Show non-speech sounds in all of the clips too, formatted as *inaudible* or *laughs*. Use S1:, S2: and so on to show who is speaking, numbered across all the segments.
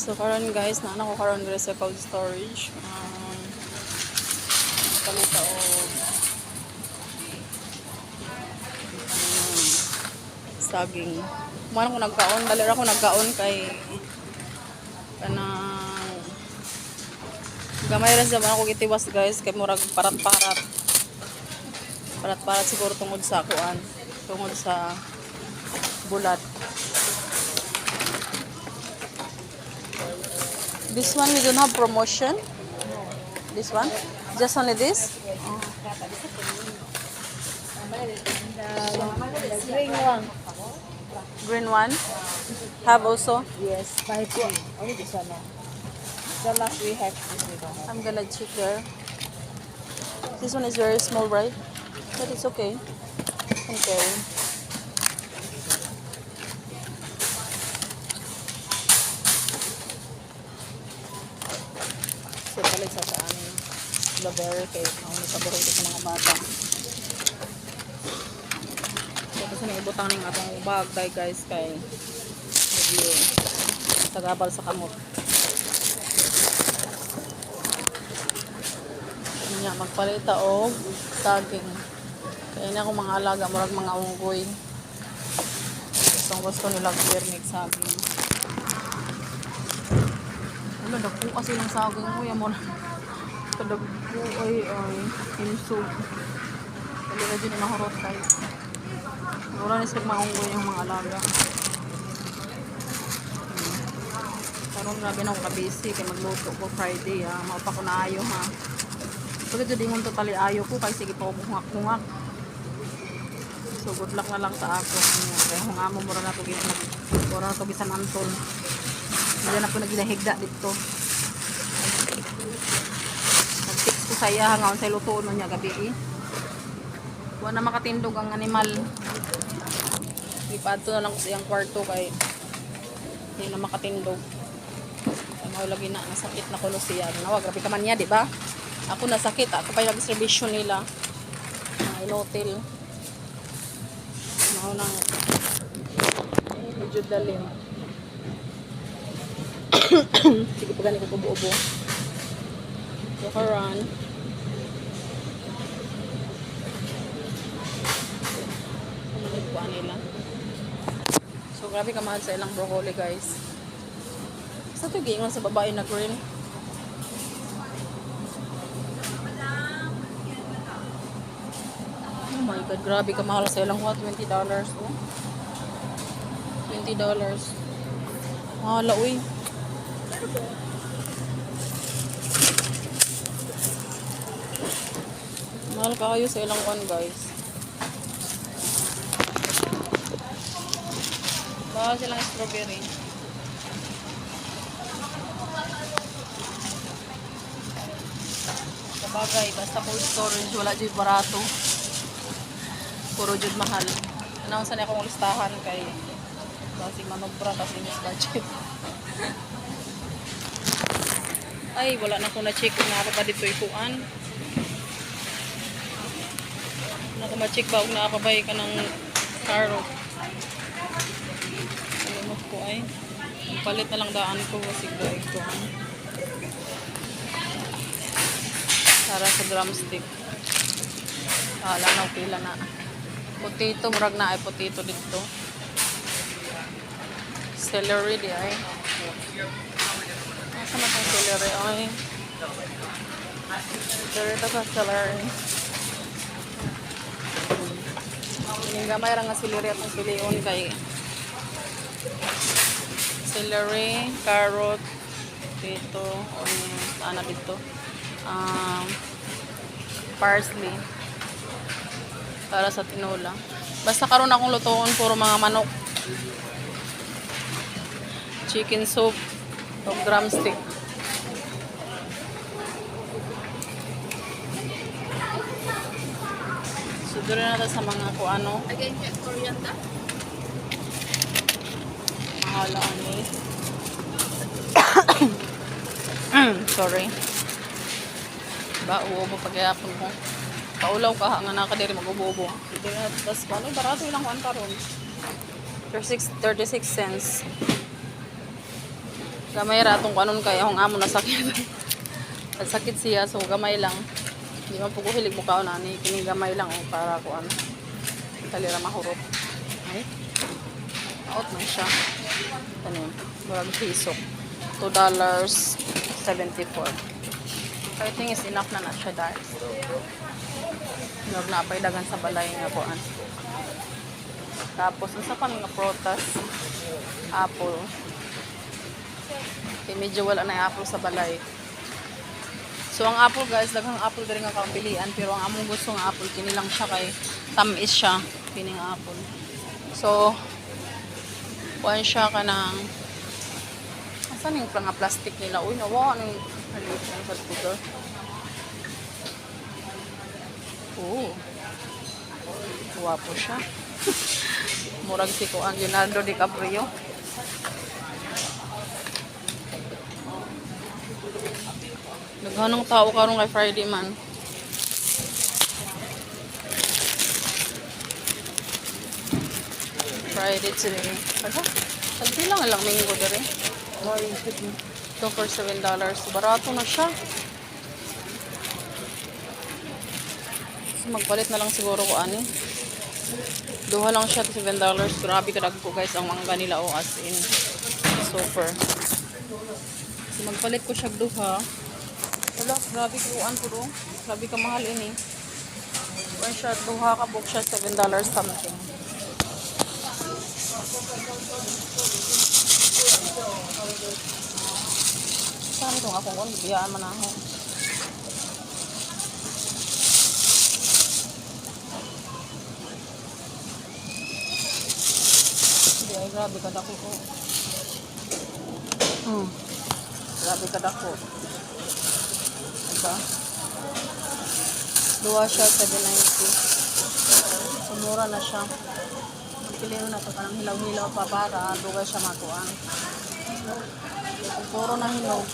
S1: So karon guys, na ko karon diri sa cold storage. Um, palita og um, saging. Kumano ko nagkaon, dali ra ko nagkaon kay kanang gamay ra sa ako gitiwas guys kay murag parat-parat. Parat-parat siguro tungod sa kuan, tungod sa bulat. This one we don't have promotion. This one? Just only this?
S2: Green one.
S1: Green one? Have also?
S2: Yes, buy two. Only this one. The last we have this we don't have.
S1: I'm gonna check there. This one is very small, right? But it's okay. Okay. So, palit sa saan strawberry kay ang paborito sa mga bata. So, gusto nang ibutang ng atong bag kay guys kay medyo sagabal sa kamot. niya magpalita og saging. Kaya na akong mga alaga, murag mga unggoy. Gusto gusto nila birnig saging. Dagpo kasi ng saging mo. Yan mo na. Kadagpo ay ay insog. Dali na dyan mahurot tayo. Wala ni sa mga unggoy yung mga alaga. Karon grabe na akong kabisi kay magluto ko Friday ah. Maupa ko na ayo ha. Pagka dito dingon totally ayo ko kay sige pa ko mungak-mungak. So good luck na lang sa ako. Kaya kung amo mura na to gina mura na to bisan antol. Hindi na po nagginahigda dito. Nag-fix ko sa iya hangaw sa luto no niya gabi eh. Wala na makatindog ang animal. Ipadto na lang ko sa iyang kwarto kay hindi na makatindog. Ano lagi na nasakit na kulo siya. Nawag grabe ka man niya, di ba? Ako nasakit, ako pa yung nag-servisyon nila. Mga in-hotel. Mga nang medyo dalim. Sige pa ganito ko buo-buo. Yakaran. Ano nagpuan nila? So, grabe ka mahal sa ilang broccoli, guys. Sa ito, gingon sa babae na green. Oh my God, grabe ka mahal sa ilang what? $20 oh. $20. Mahala, uy. Mahal kayo sa ilang one, guys. Baka silang strawberry. Sabagay, basta cold storage, wala dyan barato. Puro dyan mahal. Announce na akong listahan kay kasi manobra kasi miss budget. *laughs* Ay, wala na akong na-check kung nakaka pa dito ikuan. Naka ma-check ba kung nakakabay ka ng carrot. Alimot ko ay. Palit na lang daan ko kasi ba ikuan. Para sa drumstick. Wala na, okay lang na. Potato, murag na ay potato dito. Celery di ay. Asa na itong celery ay? Dito sa celery. Yung gamay ra nga celery at ang pilion kay celery, carrot, dito, um, ano dito, um, parsley para sa tinola. Basta karon akong lutoon puro mga manok. Chicken soup o drumstick. Siguro na sa mga kung ano.
S2: Again, coriander.
S1: Mahala ni. *coughs* Sorry. Ba, uobo pagkayapon ko. Paulaw ka nga nakadiri mag-ubo-ubo. Sige na, tas ano, barato ilang kuan karon. 36, 36 cents. Gamay ra atong kanon kay akong amo nasakit. *laughs* Nasakit siya so gamay lang. Di man po ko hilig mo kaon ani kini gamay lang oh, para ko ano. Dali ra mahurot. Ay. Out man siya. Ano? Murag piso. $2.74. I think is enough na na siya dahil. Huwag na pa'y dagan sa balay nga kuan. Tapos, ang sa pa mga protas, apple. Okay, medyo wala na yung apple sa balay. So, ang apple guys, daghang apple diri nga kang pilian. Pero ang among gusto nga apple, kini lang siya kay tamis siya. Kini apple. So, kuan siya ka ng Asan yung mga plastic nila? Uy, nawa, anong halit ng sa puder. Oo. Guwapo siya. *laughs* Murag si ko ang Leonardo DiCaprio. Naghanong tao karon kay Friday man. Friday today. Ano? Sagdi lang lang minggo dere. Ito for $7. Barato na siya. Magpalit na lang siguro ko ani. Duha lang siya to $7. Grabe kadag ko guys ang mangga nila o as in. Super. So, magpalit ko siya duha. Wala, grabe ko an po do. Grabe ka mahal ini. Kung siya duha ka book siya $7 something. Saan itong akong kung biyaan man ako. Ay grabe ka dako ko. Hmm. Grabe ka dako. Diba? Duwa siya 790. Sumura na siya. Pilihan na ito kanang hilaw-hilaw pa para duwa siya makuan. Puro na hinog.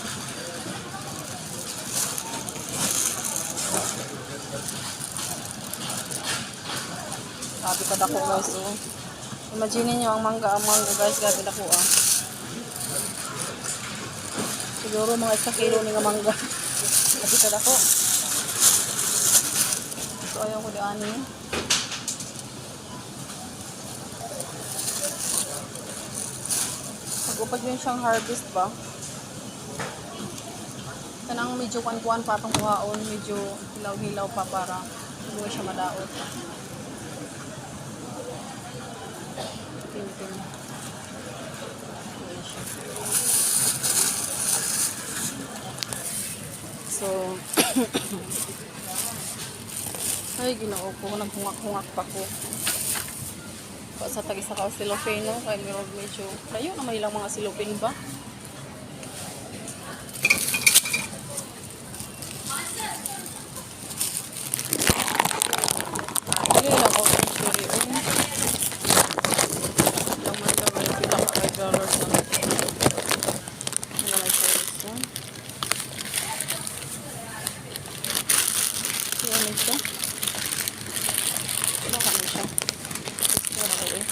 S1: Sabi ka dako guys oh. Imagine niyo ang mangga ang guys gabi dako ah. Siguro mga isa kilo ni mangga. *laughs* Sabi ka dako. So ayaw ko di ani. Pag-upag yun siyang harvest ba? Kanang medyo kuan-kuan pa itong kuhaon, medyo hilaw-hilaw pa para hindi siya madaot. Tin-tin. Ayan So, *coughs* ay ginoo ko, naghungak-hungak pa ko. Pa sa tag-isa ka silopino kay meron medyo layo na may ilang mga silopin ba Dili lang ako ng cherry oil. Laman daw ay sila ka $5 dollars na. Ano may cherry oil? Yan na siya. Ano ka na siya? Wala ko eh.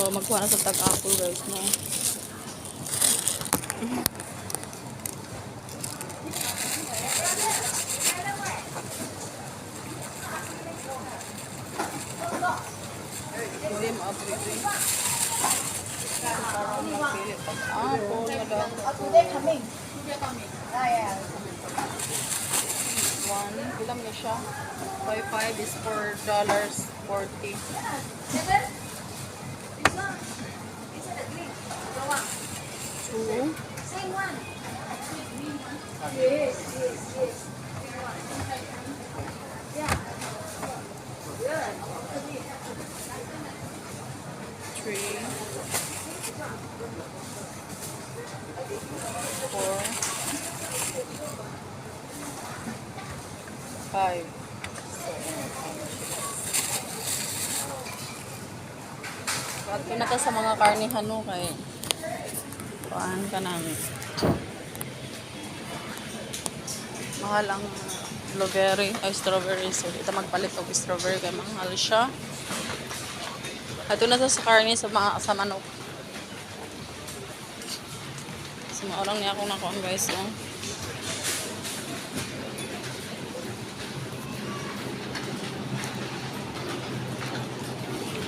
S1: So, magkuha na sa tag-apple guys, no? Hindi ma-approve eh. Parang magpili pa. Apple, madami.
S2: Today coming. Ah, yeah.
S1: One, ilam na siya. 5 is $4 dollars Five. Bago na ka sa mga karnihan no kay Paan ka namin. Mahal ang blueberry, ay strawberry. So, dito magpalit og strawberry kay mahal siya. Ito na sa sa karne sa, mga, sa manok. So, maurang niya akong nakuha guys. Oh.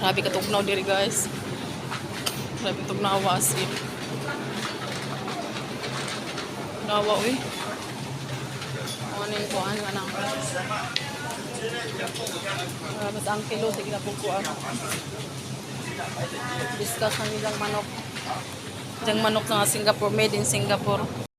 S1: Grabe katugnaw diri guys. Grabe tugnaw asin. Nawa uy. Ano yung kuhaan nga nang. Grabe ang kilo sige na po kuhaan. Discuss ang ilang manok. Yung manok na Singapore, made in Singapore.